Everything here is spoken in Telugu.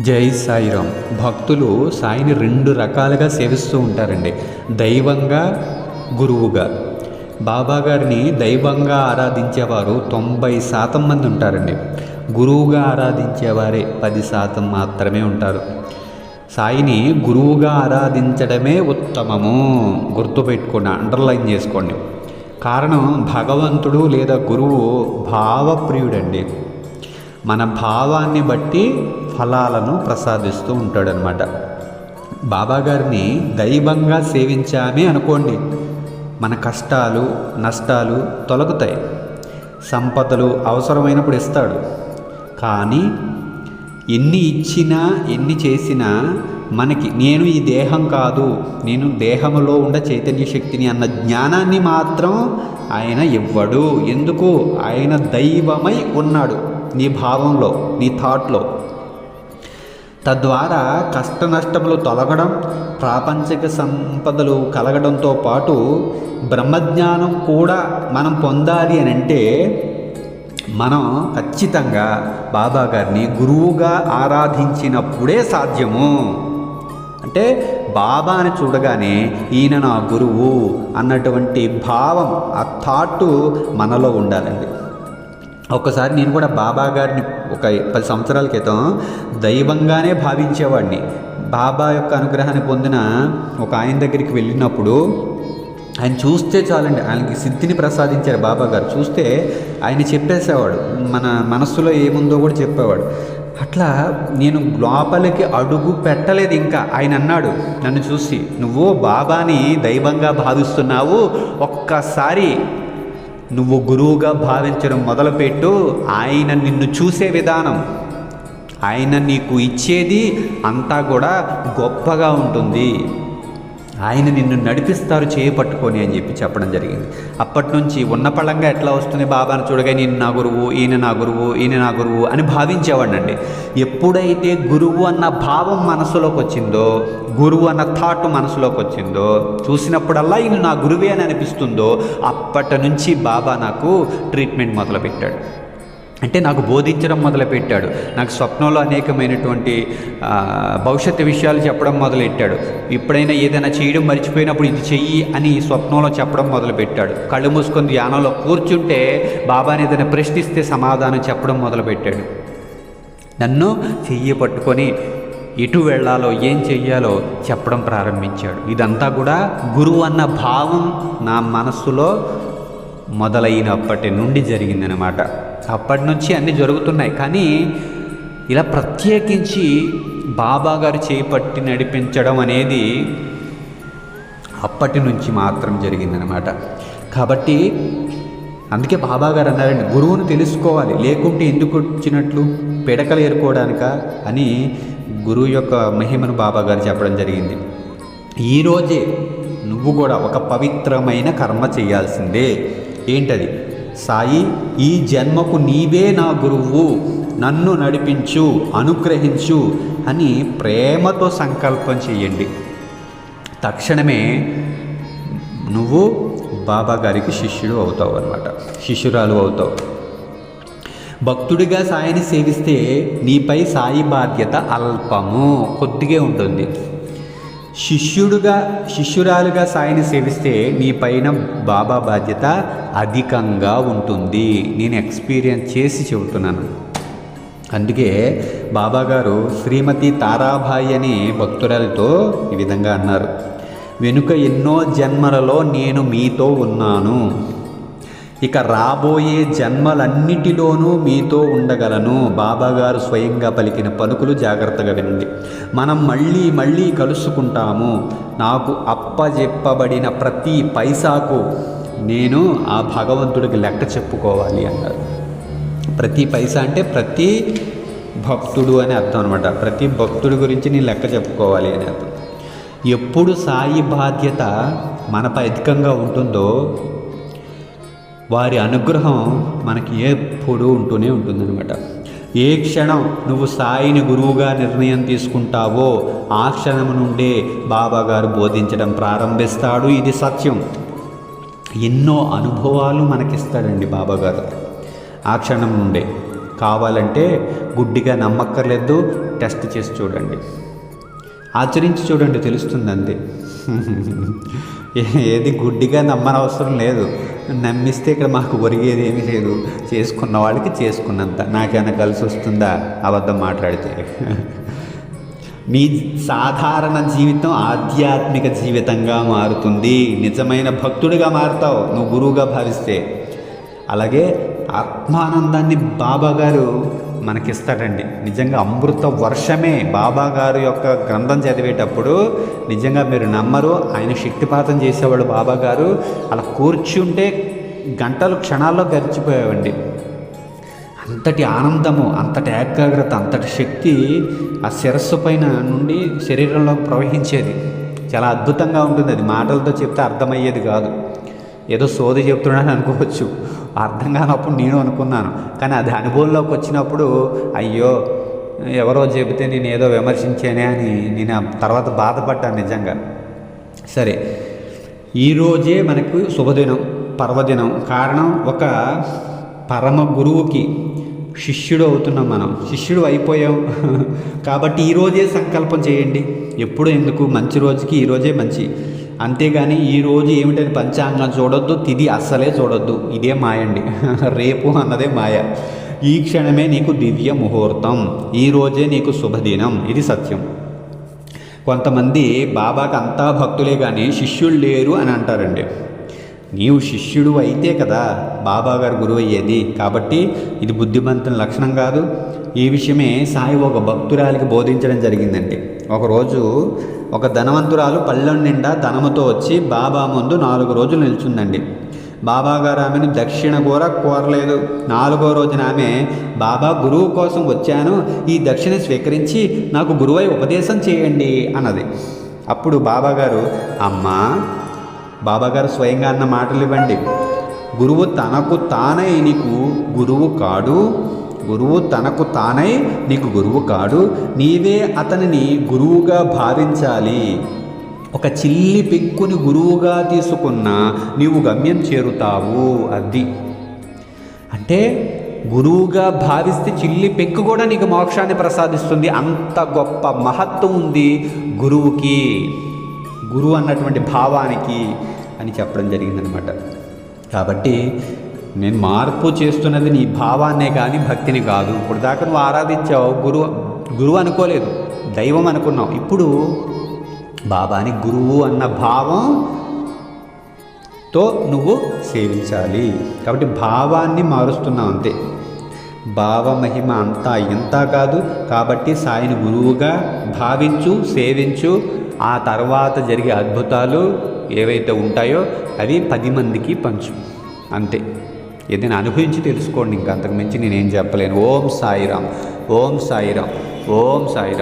జై సాయిరామ్ భక్తులు సాయిని రెండు రకాలుగా సేవిస్తూ ఉంటారండి. దైవంగా గురువుగా. బాబా గారిని దైవంగా ఆరాధించేవారు తొంభై శాతం మంది ఉంటారండి. గురువుగా ఆరాధించేవారే పది శాతం మాత్రమే ఉంటారు. సాయిని గురువుగా ఆరాధించడమే ఉత్తమము. గుర్తుపెట్టుకోండి అండర్లైన్ చేసుకోండి. కారణం భగవంతుడు లేదా గురువు భావప్రియుడండి. మన భావాన్ని బట్టి ఫలాలను ప్రసాదిస్తూ ఉంటాడనమాట బాబా గారిని దైవంగా సేవించామే అనుకోండి. మన కష్టాలు నష్టాలు తొలగుతాయి. సంపదలు అవసరమైనప్పుడు ఇస్తాడు. కానీ ఎన్ని ఇచ్చినా ఎన్ని చేసినా మనకి నేను ఈ దేహం కాదు నేను దేహములో ఉన్న చైతన్య శక్తిని అన్న జ్ఞానాన్ని మాత్రం ఆయన ఇవ్వడు. ఎందుకు? ఆయన దైవమై ఉన్నాడు నీ భావంలో నీ థాట్లో తద్వారా కష్ట నష్టములు తొలగడం ప్రాపంచిక సంపదలు కలగడంతో పాటు బ్రహ్మజ్ఞానం కూడా మనం పొందాలి అని అంటే మనం ఖచ్చితంగా బాబా గారిని గురువుగా ఆరాధించినప్పుడే సాధ్యము. అంటే బాబాని చూడగానే ఈయన నా గురువు అన్నటువంటి భావం ఆ థాట్ మనలో ఉండాలండి. ఒకసారి నేను కూడా బాబా గారిని ఒక పది సంవత్సరాల క్రితం దైవంగానే భావించేవాడిని. బాబా యొక్క అనుగ్రహాన్ని పొందిన ఒక ఆయన దగ్గరికి వెళ్ళినప్పుడు ఆయన చూస్తే చాలండి ఆయనకి సిద్ధిని ప్రసాదించారు బాబా గారు. చూస్తే ఆయన చెప్పేసేవాడు మన మనస్సులో ఏముందో కూడా చెప్పేవాడు. అట్లా నేను లోపలికి అడుగు పెట్టలేదు ఇంకా. ఆయన అన్నాడు నన్ను చూసి నువ్వు బాబాని దైవంగా భావిస్తున్నావు. ఒక్కసారి నువ్వు గురువుగా భావించడం మొదలుపెట్టు. ఆయన నిన్ను చూసే విధానం. ఆయన నీకు ఇచ్చేది అంతా కూడా గొప్పగా ఉంటుంది. ఆయన నిన్ను నడిపిస్తారు చేయపట్టుకొని అని చెప్పి చెప్పడం జరిగింది. అప్పటి నుంచి ఉన్న పళంగా ఎట్లా వస్తుంది బాబాను చూడగా నేను నా గురువు ఈయన నా గురువు ఈయన నా గురువు అని భావించేవాడినండి. ఎప్పుడైతే గురువు అన్న భావం మనసులోకి వచ్చిందో గురువు అన్న థాట్ మనసులోకి వచ్చిందో చూసినప్పుడల్లా ఈయన నా గురువే అని అనిపిస్తుందో అప్పటి నుంచి బాబా నాకు ట్రీట్మెంట్ మొదలుపెట్టాడు. అంటే నాకు బోధించడం మొదలుపెట్టాడు. నాకు స్వప్నంలో అనేకమైనటువంటి భవిష్యత్తు విషయాలు చెప్పడం మొదలెట్టాడు. ఎప్పుడైనా ఏదైనా చేయడం మర్చిపోయినప్పుడు ఇది చెయ్యి అని స్వప్నంలో చెప్పడం మొదలుపెట్టాడు. కళ్ళు మూసుకొని ధ్యానంలో కూర్చుంటే బాబాని ఏదైనా ప్రశ్నిస్తే సమాధానం చెప్పడం మొదలుపెట్టాడు. నన్ను చెయ్యి పట్టుకొని ఎటు వెళ్ళాలో ఏం చెయ్యాలో చెప్పడం ప్రారంభించాడు. ఇదంతా కూడా గురువు అన్న భావం నా మనస్సులో మొదలైనప్పటి నుండి జరిగిందనమాట అప్పటి నుంచి అన్నీ జరుగుతున్నాయి. కానీ ఇలా ప్రత్యేకించి బాబా గారు చేపట్టి నడిపించడం అనేది అప్పటి నుంచి మాత్రం జరిగిందనమాట కాబట్టి అందుకే బాబా గారు అన్నారండి గురువును తెలుసుకోవాలి. లేకుంటే ఎందుకు వచ్చినట్లు? పిడకలు ఏరుకోవడానిక అని గురువు యొక్క మహిమను బాబా గారు చెప్పడం జరిగింది. ఈరోజే నువ్వు కూడా ఒక పవిత్రమైన కర్మ చేయాల్సిందే. ఏంటది? సాయి ఈ జన్మకు నీవే నా గురువు. నన్ను నడిపించు అనుగ్రహించు అని ప్రేమతో సంకల్పం చేయండి తక్షణమే నువ్వు బాబా గారికి శిష్యుడు అవుతావు అనమాట శిష్యురాలు అవుతావు. భక్తుడిగా సాయిని సేవిస్తే నీపై సాయి బాధ్యత అల్పము కొద్దిగా ఉంటుంది. శిష్యుడుగా శిష్యురాలుగా సాయిని సేవిస్తే నీ పైన బాబా బాధ్యత అధికంగా ఉంటుంది. నేను ఎక్స్పీరియన్స్ చేసి చెబుతున్నాను. అందుకే బాబాగారు శ్రీమతి తారాభాయి అని భక్తురాలతో ఈ విధంగా అన్నారు. వెనుక ఎన్నో జన్మలలో నేను మీతో ఉన్నాను. ఇక రాబోయే జన్మలన్నిటిలోనూ మీతో ఉండగలను. బాబాగారు స్వయంగా పలికిన పలుకులు జాగ్రత్తగా వినండి. మనం మళ్ళీ మళ్ళీ కలుసుకుంటాము. నాకు అప్పజెప్పబడిన ప్రతి పైసాకు నేను ఆ భగవంతుడికి లెక్క చెప్పుకోవాలి అన్నారు. ప్రతి పైసా అంటే ప్రతి భక్తుడు అని అర్థం అనమాట ప్రతి భక్తుడి గురించి నేను లెక్క చెప్పుకోవాలి అని అర్థం. ఎప్పుడు సాయి బాధ్యత మనపై అధికంగా ఉంటుందో వారి అనుగ్రహం మనకి ఎప్పుడూ ఉంటూనే ఉంటుందన్నమాట. ఏ క్షణం నువ్వు సాయిని గురువుగా నిర్ణయం తీసుకుంటావో ఆ క్షణం నుండే బాబాగారు బోధించడం ప్రారంభిస్తాడు. ఇది సత్యం. ఎన్నో అనుభవాలు మనకిస్తాడండి బాబాగారు ఆ క్షణం నుండే. కావాలంటే గుడ్డిగా నమ్మక్కర్లేదు టెస్ట్ చేసి చూడండి. ఆచరించి చూడండి తెలుస్తుంది అంతే ఏది గుడ్డిగా నమ్మనవసరం లేదు. నమ్మిస్తే ఇక్కడ మాకు ఒరిగేది ఏమీ లేదు. చేసుకున్న వాళ్ళకి చేసుకున్నంత. నాకేమైనా కలిసి వస్తుందా? అబద్ధం మాట్లాడితే. మీ సాధారణ జీవితం ఆధ్యాత్మిక జీవితంగా మారుతుంది. నిజమైన భక్తుడిగా మారుతావు. నువ్వు గురువుగా భావిస్తే. అలాగే ఆత్మానందాన్ని బాబా గారు మనకిస్తాడండి. నిజంగా అమృత వర్షమే బాబా గారు యొక్క గ్రంథం చదివేటప్పుడు నిజంగా మీరు నమ్మరు. ఆయన శక్తిపాతం చేసేవాడు బాబా గారు. అలా కూర్చుంటే గంటలు క్షణాల్లో గడిచిపోయావండి. అంతటి ఆనందము అంతటి ఏకాగ్రత అంతటి శక్తి ఆ శిరస్సు పైన నుండి శరీరంలోకి ప్రవహించేది. చాలా అద్భుతంగా ఉంటుంది. అది మాటలతో చెప్తే అర్థమయ్యేది కాదు. ఏదో సోది చెప్తున్నాను అనుకోవచ్చు. అర్థం కానప్పుడు నేను అనుకున్నాను. కానీ అది అనుభవంలోకి వచ్చినప్పుడు అయ్యో ఎవరో చెబితే నేను ఏదో విమర్శించానే అని నేను తర్వాత బాధపడ్డాను నిజంగా. సరే ఈరోజే మనకు శుభదినం పర్వదినం. కారణం ఒక పరమ గురువుకి శిష్యుడు అవుతున్నాం మనం. శిష్యుడు అయిపోయాం. కాబట్టి ఈరోజే సంకల్పం చేయండి. ఎప్పుడు ఎందుకు? మంచి రోజుకి ఈరోజే మంచి. అంతేగాని ఈరోజు ఏమిటని పంచాంగం చూడొద్దు తిది అస్సలే చూడొద్దు. ఇదే మాయండి. రేపు అన్నదే మాయ. ఈ క్షణమే నీకు దివ్య ముహూర్తం. ఈరోజే నీకు శుభదినం. ఇది సత్యం. కొంతమంది బాబాకి అంతా భక్తులే కానీ శిష్యులు లేరు అని అంటారండి. నీవు శిష్యుడు అయితే కదా బాబా గారు గురువు అయ్యేది కాబట్టి ఇది బుద్ధిమంతుని లక్షణం కాదు. ఈ విషయమే సాయి ఒక భక్తురాలికి బోధించడం జరిగిందండి. ఒకరోజు ఒక ధనవంతురాలు పళ్ళెం నిండా ధనముతో వచ్చి బాబా ముందు నాలుగు రోజులు నిల్చుందండి. బాబాగారు ఆమెను దక్షిణ కూడా కోరలేదు. నాలుగో రోజున ఆమె బాబా గురువు కోసం వచ్చాను. ఈ దక్షిణ స్వీకరించి నాకు గురువై ఉపదేశం చేయండి అన్నది. అప్పుడు బాబాగారు అమ్మా బాబాగారు స్వయంగా అన్న మాటలు ఇవ్వండి గురువు తనకు తానై నీకు గురువు కాడు. గురువు తనకు తానై నీకు గురువు కాడు నీవే అతనిని గురువుగా భావించాలి. ఒక చిల్లి పెక్కుని గురువుగా తీసుకున్న నీవు గమ్యం చేరుతావు అది. అంటే గురువుగా భావిస్తే చిల్లి పెక్కు కూడా నీకు మోక్షాన్ని ప్రసాదిస్తుంది. అంత గొప్ప మహత్వం ఉంది గురువుకి గురువు అన్నటువంటి భావానికి అని చెప్పడం జరిగిందనమాట. కాబట్టి నేను మార్పు చేస్తున్నది నీ భావాన్నే కానీ భక్తిని కాదు. ఇప్పుడు దాకా నువ్వు ఆరాధించావు గురువు గురువు అనుకోలేదు దైవం అనుకున్నావు. ఇప్పుడు బాబాని గురువు అన్న భావం తో నువ్వు సేవించాలి. కాబట్టి భావాన్ని మారుస్తున్నావు అంతే. భావమహిమ అంతా ఇంత కాదు. కాబట్టి సాయిని గురువుగా భావించు సేవించు. ఆ తర్వాత జరిగే అద్భుతాలు ఏవైతే ఉంటాయో అవి పది మందికి పంచు. అంతే. ఏదైనా అనుభవించి తెలుసుకోండి ఇంకా అంతకు మించి నేనేం చెప్పలేను. ఓం సాయిరామ్ ఓం సాయిరామ్ ఓం సాయిరామ్.